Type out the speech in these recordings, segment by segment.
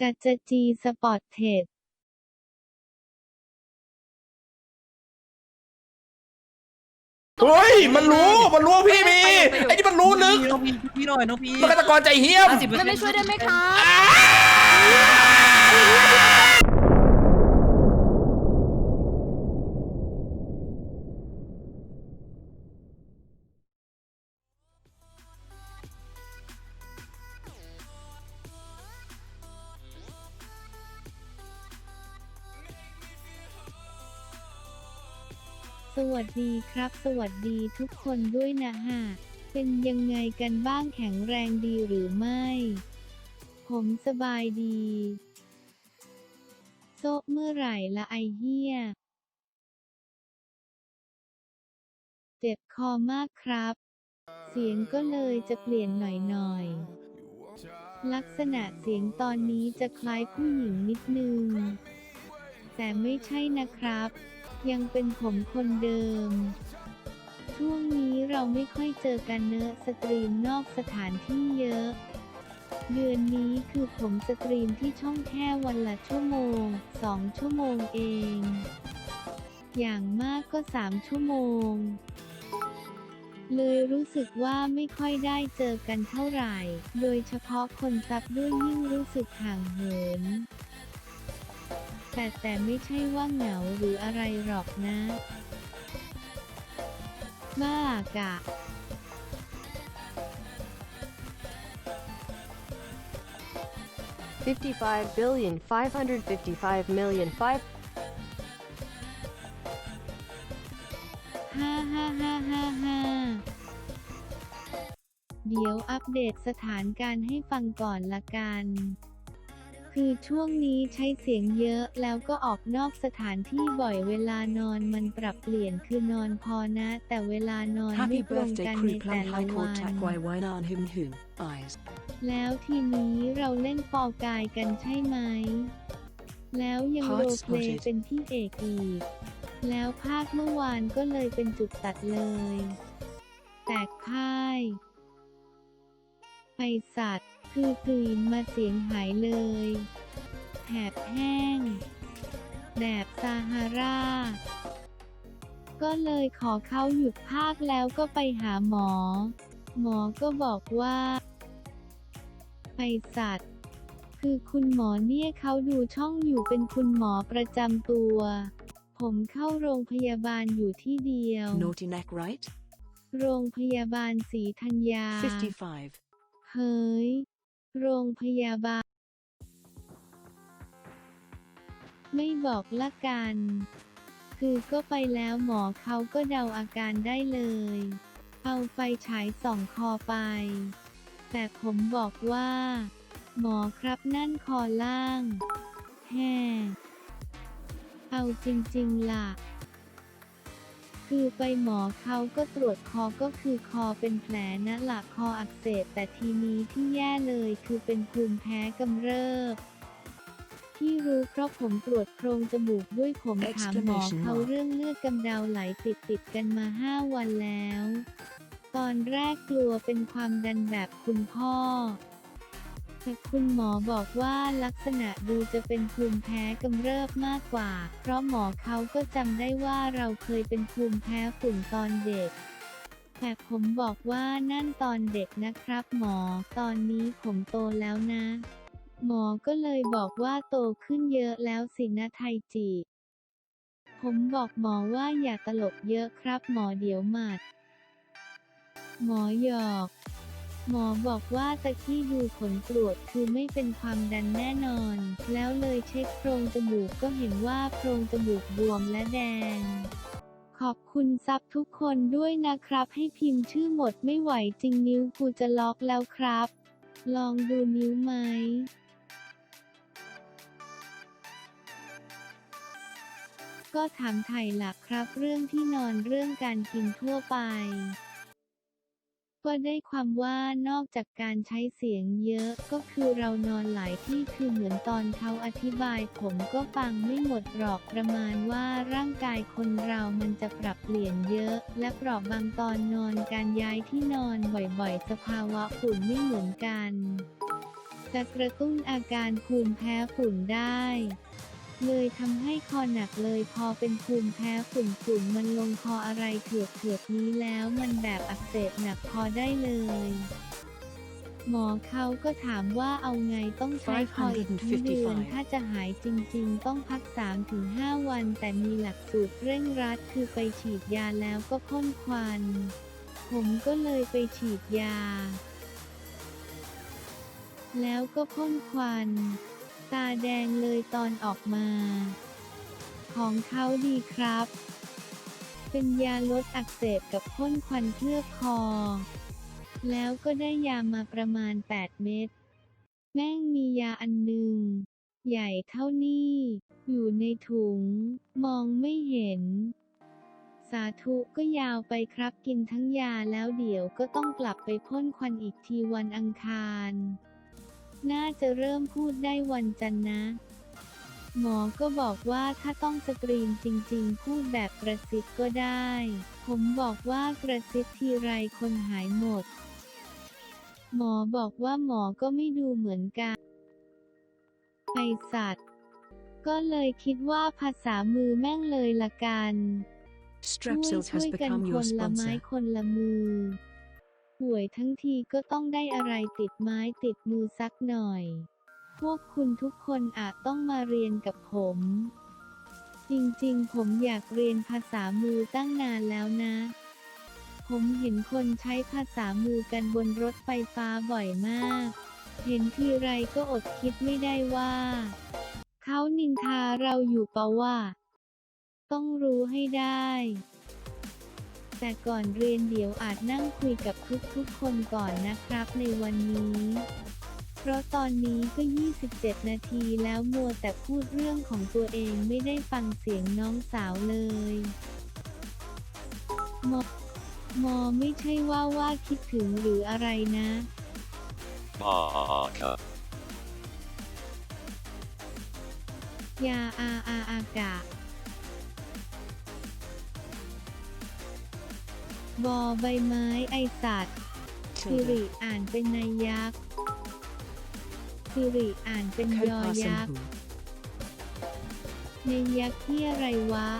จัจจีสปอร์ตเทรดเฮ้ย มันรู้ มันรู้ว่าพี่มี ไอ้นี่มันรู้ลึกน้องพีพี่หน่อยน้องพีมันฆาตกรใจเหี้ยม มันไม่ช่วยได้ไหมครั สวัสดีครับ สวัสดีทุกคนด้วยนะฮะ เป็นยังไงกันบ้างแข็งแรงดีหรือไม่ ผมสบายดี โซะเมื่อไหร่ละไอเฮียเจ็บคอมากครับ เสียงก็เลยจะเปลี่ยนหน่อยๆลักษณะเสียงตอนนี้จะคล้ายผู้หญิงนิดนึง แต่ไม่ใช่นะครับ ยังเป็นผมคนเดิม ช่วงนี้เราไม่ค่อยเจอกันเนอะสตรีมนอกสถานที่เยอะ เดือนนี้คือผมสตรีมที่ช่องแค่วันละชั่วโมง2ชั่วโมงเอง อย่างมากก็3ชั่วโมง เลยรู้สึกว่าไม่ค่อยได้เจอกันเท่าไหร่ โดยเฉพาะคนซับด้วยยิ่งรู้สึกห่างเหิน แต่แต่ไม่ใช่ว่าเหงาหรืออะไรหรอกนะ บ้ากะ 55 billion 555 million 5ฮ่าฮ่าฮ่าฮ่าฮ่าเดี๋ยวอัปเดตสถานการณ์ให้ฟังก่อนละกัน คือช่วงนี้ใช้เสียงเยอะแล้วก็ออกนอกสถานที่บ่อยเวลานอนมันปรับเปลี่ยนคือนอนพอนะ แต่เวลานอนไม่ Happy ตรง birthday กัน crew ใน plan แต่ละ high วัน contact y y nan hum hum eyes แล้วทีนี้เราเล่นฟอร์กายกันใช่ไหม แล้วยัง Hot โรลเพลย์ spotted เป็นพี่เอกอีก แล้วภาคเมื่อวานก็เลยเป็นจุดตัดเลย แตกพ่าย ไปสัตว์ คือกรีนมาเสียงหายเลยแถบแห้ง แดบซาฮาราก็เลยขอเขาหยุดภาคแล้วก็ไปหาหมอ หมอก็บอกว่า ไปสัตว์ คือคุณหมอเนี่ยเขาดูช่องอยู่เป็นคุณหมอประจำตัว ผมเข้าโรงพยาบาลอยู่ที่เดียว naughty neck right โรงพยาบาลศรีธัญญา 55 เฮ้ย โรงพยาบาล ไม่บอกละกัน คือก็ไปแล้วหมอเขาก็เดาอาการได้เลย เอาไฟฉายส่องคอไป แต่ผมบอกว่า หมอครับนั่นคอล่าง แฮ เอาจริง ๆล่ะ คือไปหมอเขาก็ตรวจคอก็คือคอเป็นแผลนะหละคออักเสบแต่ทีนี้ที่แย่เลยคือเป็นภูมิแพ้กำเริบที่รู้เพราะผมตรวจโพรงจมูกด้วยผมถามหมอเขาเรื่องเลือดกำเดาไหลติดติดกันมาห้าวันแล้ว ตอนแรกกลัวเป็นความดันแบบคุณพ่อ คุณหมอบอกว่าลักษณะดูจะเป็นภูมิแพ้กำเริบมากกว่า เพราะหมอเขาก็จำได้ว่าเราเคยเป็นภูมิแพ้ฝุ่นตอนเด็กแต่ผมบอกว่านั่นตอนเด็กนะครับหมอ ตอนนี้ผมโตแล้วนะ หมอก็เลยบอกว่าโตขึ้นเยอะแล้วสินะไทจิ ผมบอกหมอว่าอย่าตลกเยอะครับหมอเดี๋ยวหมัด หมอหยอก หมอบอกว่าตะกี้ดูผลตรวจคือไม่เป็นความดันแน่นอน แล้วเลยเช็คโพรงจมูกก็เห็นว่าโพรงจมูกบวมและแดง ขอบคุณซับทุกคนด้วยนะครับ ให้พิมพ์ชื่อหมดไม่ไหวจริงนิ้วกูจะล็อกแล้วครับ ลองดูนิ้วไหมก็ถามไถ่หลักครับเรื่องที่นอนเรื่องการกินทั่วไป ก็ได้ความว่านอกจากการใช้เสียงเยอะก็คือเรานอนหลายที่คือเหมือนตอนเขาอธิบายผมก็ฟังไม่หมดหรอกประมาณว่าร่างกายคนเรามันจะปรับเปลี่ยนเยอะ และปราะบางตอนนอนการย้ายที่นอนบ่อยๆ สภาวะฝุ่นไม่เหมือนกันจะกระตุ้นอาการภูมิแพ้ฝุ่นได้ เลยทำให้คอหนักเลยพอเป็นภูมิแพ้ฝุ่นฝุ่นมันลงคออะไรเถือกเถือกๆนี้แล้วมันแบบอักเสบหนักพอได้เลย หมอเขาก็ถามว่าเอาไงต้องใช้คออีกทั้งเดือนถ้าจะหายจริงๆ ต้องพัก 3-5 วัน แต่มีหลักสูตรเร่งรัดคือไปฉีดยาแล้วก็พ่นควัน ผมก็เลยไปฉีดยา แล้วก็พ่นควัน ตาแดงเลยตอนออกมา ของเขาดีครับ เป็นยาลดอักเสบกับพ่นควันเคลือบคอ แล้วก็ได้ยามาประมาณ 8 เม็ด แม่งมียาอันหนึ่ง ใหญ่เท่านี้ อยู่ในถุง มองไม่เห็น สาธุก็ยาวไปครับกินทั้งยาแล้วเดี๋ยวก็ต้องกลับไปพ่นควันอีกทีวันอังคาร น่าจะเริ่มพูดได้วันจันทร์นะ หมอก็บอกว่าถ้าต้องสกรีนจริงๆ พูดแบบกระซิบก็ได้ ผมบอกว่ากระซิบทีไรคนหายหมด หมอบอกว่าหมอก็ไม่ดูเหมือนกันไอสัตว์ ก็เลยคิดว่าภาษามือแม่งเลยละกันช่วย Strepsils ช่ว has ยกัน become ค your นละไม้ sponsor. คนละมือ ป่วยทั้งทีก็ต้องได้อะไรติดไม้ติดมือสักหน่อย พวกคุณทุกคนอาจต้องมาเรียนกับผม จริงๆ ผมอยากเรียนภาษามือตั้งนานแล้วนะ ผมเห็นคนใช้ภาษามือกันบนรถไฟฟ้าบ่อยมาก เห็นทีไรก็อดคิดไม่ได้ว่า เขานินทาเราอยู่ปะว่า ต้องรู้ให้ได้ แต่ก่อนเรียนเดี๋ยวอาจนั่งคุยกับทุกๆคนก่อนนะครับในวันนี้ เพราะตอนนี้ก็ 27 นาทีแล้วมัวแต่พูดเรื่องของตัวเองไม่ได้ฟังเสียงน้องสาวเลยมอมอไม่ใช่ว่าว่าคิดถึงหรืออะไรนะ Baka. ยาอาอาอากะ บอใบไม้ไอสัตว์สิริ Tilda. อ่านเป็นนายยักษ์สิริอ่านเป็นยอยักษ์ Kopasimhu. ในยักษ์ที่อะไรวะ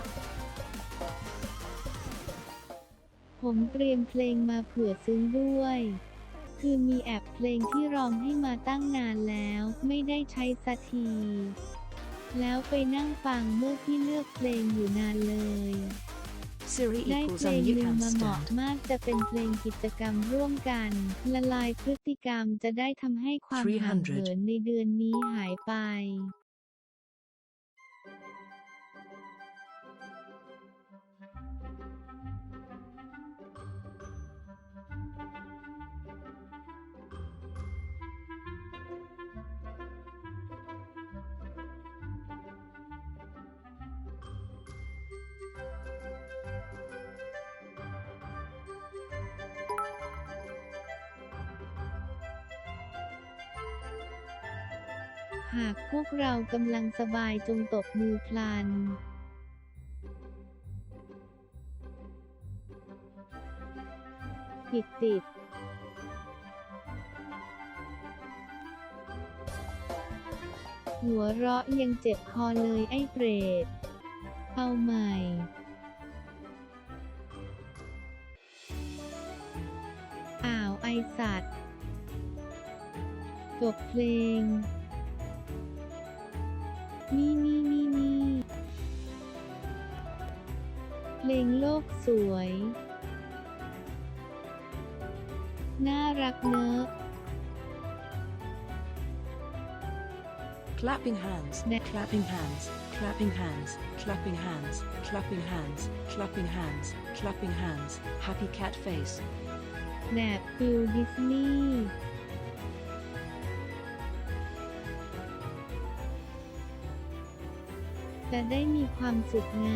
ผมเตรียมเพลงมาเผื่อซึ้งด้วย คือมีแอบเพลงที่ร้องให้มาตั้งนานแล้ว ไม่ได้ใช้สักที แล้วไปนั่งฟังเมื่อที่เลือกเพลงอยู่นานเลย Siri ได้ equals เพลงห unmute นึ่งมาเหมาะ handstand. มากจะเป็นเพลงกิจกรรมร่วมกัน ละลายพฤติกรรมจะได้ทำให้ความห่าง300เหินในเดือนนี้หายไป หากพวกเรากำลังสบายจงตบมือพลันปิดติดหัวเราะยังเจ็บคอเลยไอ้เปรต เอาใหม่ อ้าวไอสัตว์ จบเพลง นี่นี่นี่นี่เพลงโลกสวย น่ารักเนอะ Clapping hands, Ne- clapping hands, clapping hands, clapping hands, clapping hands, clapping hands, clapping hands. Happy cat face. แบบฟิลดิสนีย์ จะได้มีความสุขไง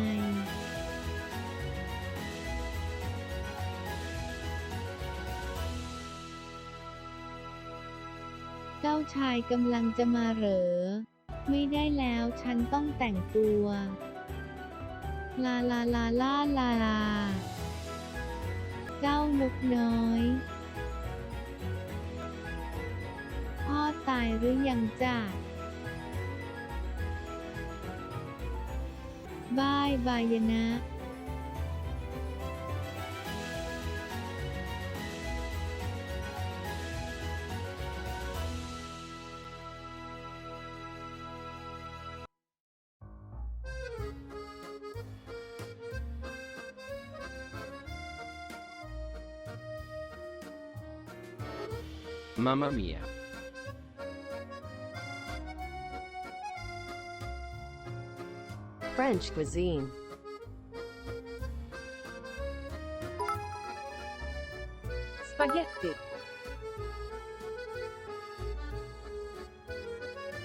เจ้าชายกำลังจะมาเหรอ ไม่ได้แล้วฉันต้องแต่งตัว ลาลาลาลาลาลา เจ้านกน้อย พ่อตายหรือยังจ้ะ บายบายนะ Mamma mia. French cuisine. Spaghetti.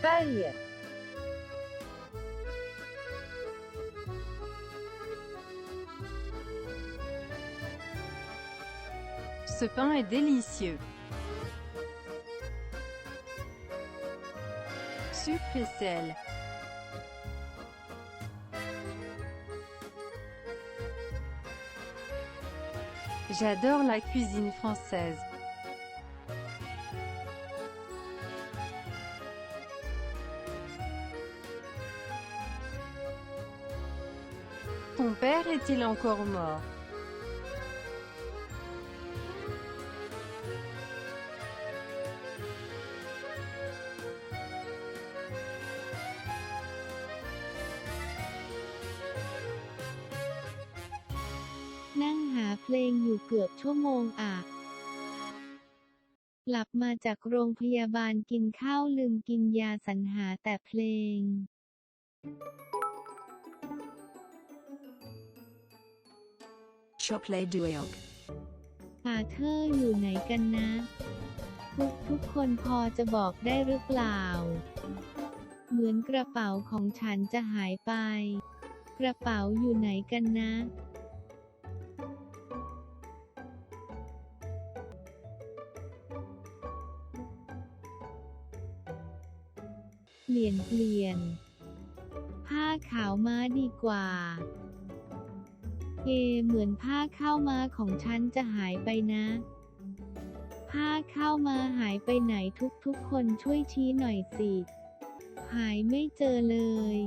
Paella. Ce pain est délicieux. Sucre et sel. J'adore la cuisine française. Ton père est-il encore mort? ชั่วโมงอะกลับมาจากโรงพยาบาลกินข้าวลืมกินยาสรรหาแต่เพลง Choplay Dueok. หาเธออยู่ไหนกันนะ ทุกทุกคนพอจะบอกได้หรือเปล่า เหมือนกระเป๋าของฉันจะหายไป กระเป๋าอยู่ไหนกันนะ ลี่ยนเปลี่ยน ผ้าขาวม้าดีกว่า เอ เหมือนผ้าข้าวม้าของฉันจะหายไปนะ ผ้าข้าวม้าหายไปไหนทุกทุกๆคนช่วยชี้หน่อยสิ หายไม่เจอเลย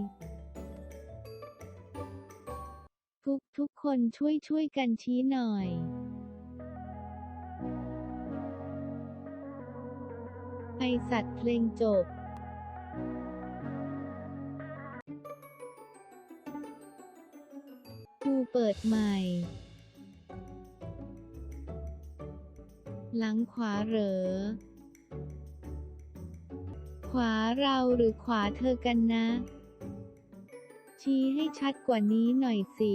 ทุกทุกคนช่วยช่วยกันชี้หน่อยไอสัตว์เพลงจบ เปิดใหม่ หลังขวาเหรอ ขวาเราหรือขวาเธอกันนะ ชี้ให้ชัดกว่านี้หน่อยสิ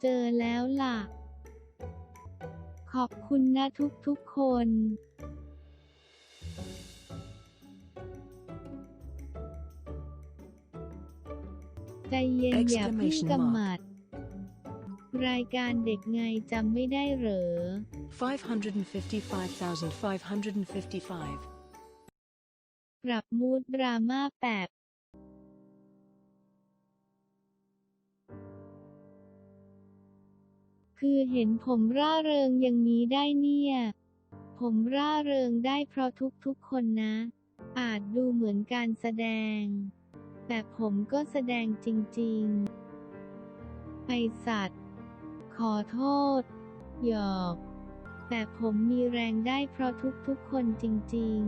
เจอแล้วล่ะ ขอบคุณนะทุกๆคนใจเย็นอย่าเพิ่ง Exclamation กำ mark หมัด รายการเด็กไงจำไม่ได้เหรอ 555,555. ปรับมูดดราม่าแปบ คือเห็นผมร่าเริงอย่างนี้ได้เนี่ย ผมร่าเริงได้เพราะทุกๆคนนะ อาจดูเหมือนการแสดง แต่ผมก็แสดงจริงๆ ไอสัตว์ ขอโทษ หยอก แต่ผมมีแรงได้เพราะทุกๆคนจริง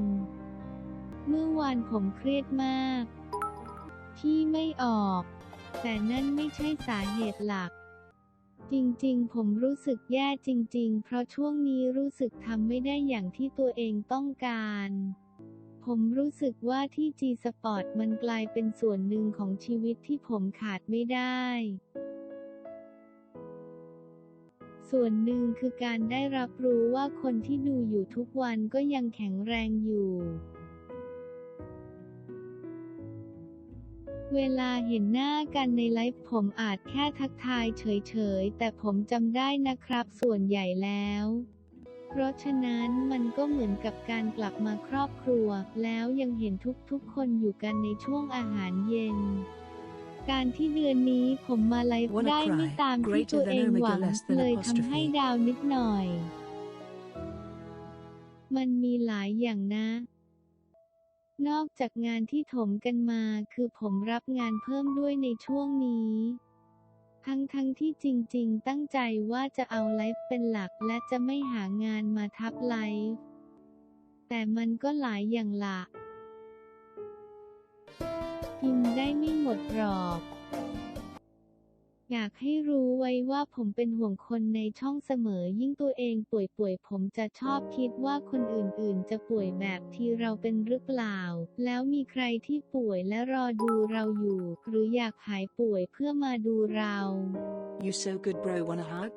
ๆ เมื่อวานผมเครียดมาก ที่ไม่ออก แต่นั่นไม่ใช่สาเหตุหลัก จริงๆ ผมรู้สึกแย่จริง ๆ เพราะช่วงนี้รู้สึกทำไม่ได้อย่างที่ตัวเองต้องการ ผมรู้สึกว่าที่ G Sport มันกลายเป็นส่วนหนึ่งของชีวิตที่ผมขาดไม่ได้ ส่วนหนึ่งคือการได้รับรู้ว่าคนที่ดูอยู่ทุกวันก็ยังแข็งแรงอยู่ เวลาเห็นหน้ากันในไลฟ์ผมอาจแค่ทักทายเฉยๆ แต่ผมจำได้นะครับส่วนใหญ่แล้ว เพราะฉะนั้นมันก็เหมือนกับการกลับมาครอบครัว แล้วยังเห็นทุกๆ คนอยู่กันในช่วงอาหารเย็น การที่เดือนนี้ผมมาไลฟ์ได้ไม่ตามที่ตัวเองหวังเลยทำให้ดาวนิดหน่อย มันมีหลายอย่างนะ นอกจากงานที่ถมกันมาคือผมรับงานเพิ่มด้วยในช่วงนี้ ทั้งทั้งที่จริงๆ ตั้งใจว่าจะเอาไลฟ์เป็นหลักและจะไม่หางานมาทับไลฟ์แต่มันก็หลายอย่างละกินได้ไม่หมดหรอก อยากให้รู้ไว้ว่าผมเป็นห่วงคนในช่องเสมอ ยิ่งตัวเองป่วยๆ ผมจะชอบคิดว่าคนอื่นๆ จะป่วยแบบที่เราเป็นหรือเปล่า แล้วมีใครที่ป่วยและรอดูเราอยู่ หรืออยากหายป่วยเพื่อมาดูเรา You so good, bro. Wanna hug?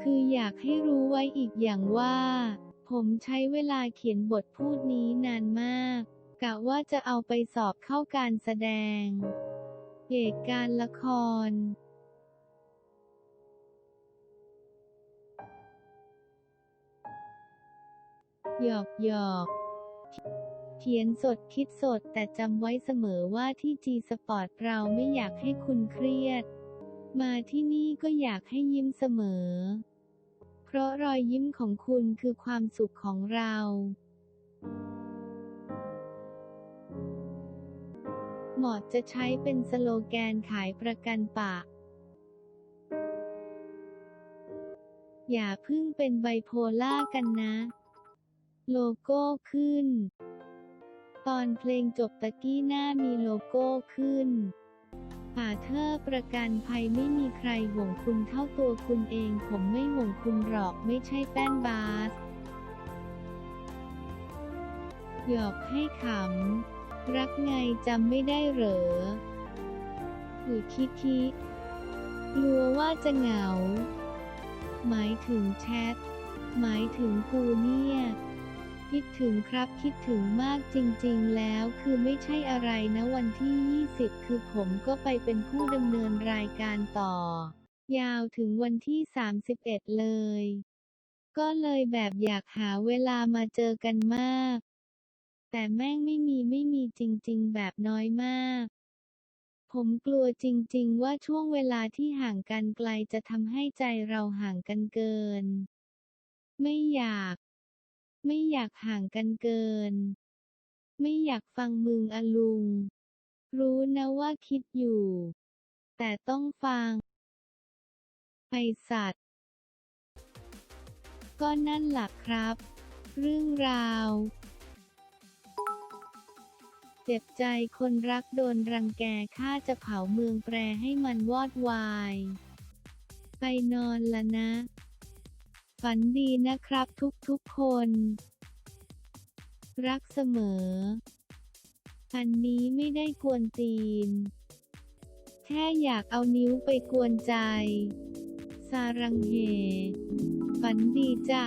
คืออยากให้รู้ไว้อีกอย่างว่า ผมใช้เวลาเขียนบทพูดนี้นานมาก กะว่าจะเอาไปสอบเข้าการแสดง เอกการละครหยอกหยอกเขียนสดคิดสดแต่จำไว้เสมอว่าที่ G Sport เราไม่อยากให้คุณเครียด มาที่นี่ก็อยากให้ยิ้มเสมอ เพราะรอยยิ้มของคุณคือความสุขของเรา หมอดจะใช้เป็นสโลแกนขายประกันปะ อย่าพึ่งเป็นไบโพล่ากันนะ โลโก้ขึ้น ตอนเพลงจบตะกี้หน้ามีโลโก้ขึ้นป่าเธอประกันภัยไม่มีใครห่วงคุณเท่าตัวคุณเอง ผมไม่ห่วงคุณหรอกไม่ใช่แป้นบาสหยอกให้ขำ รักไงจำไม่ได้เหรอหรือคิดคิกลัวว่าจะเหงา หมายถึงแชท หมายถึงกูเนี่ย คิดถึงครับคิดถึงมากจริงๆแล้วคือไม่ใช่อะไรนะวันที่ 20 คือผมก็ไปเป็นผู้ดำเนินรายการต่อ ยาวถึงวันที่ 31 เลย ก็เลยแบบอยากหาเวลามาเจอกันมาก แต่แม่งไม่มีไม่มีจริง ๆ แบบน้อยมาก ผมกลัวจริง ๆ ว่าช่วงเวลาที่ห่างกันไกลจะทำให้ใจเราห่างกันเกิน ไม่อยาก ไม่อยากห่างกันเกิน ไม่อยากฟังมึงอลุง รู้นะว่าคิดอยู่ แต่ต้องฟังไอสัตว์ ก็นั่นหล่ะครับ เรื่องราว เจ็บใจคนรักโดนรังแกข้าจะเผาเมืองแปรให้มันวอดวาย ไปนอนละนะ ฝันดีนะครับทุกๆคน รักเสมอ อันนี้ไม่ได้กวนตีน แค่อยากเอานิ้วไปกวนใจ สารังเฮฝันดีจ้ะ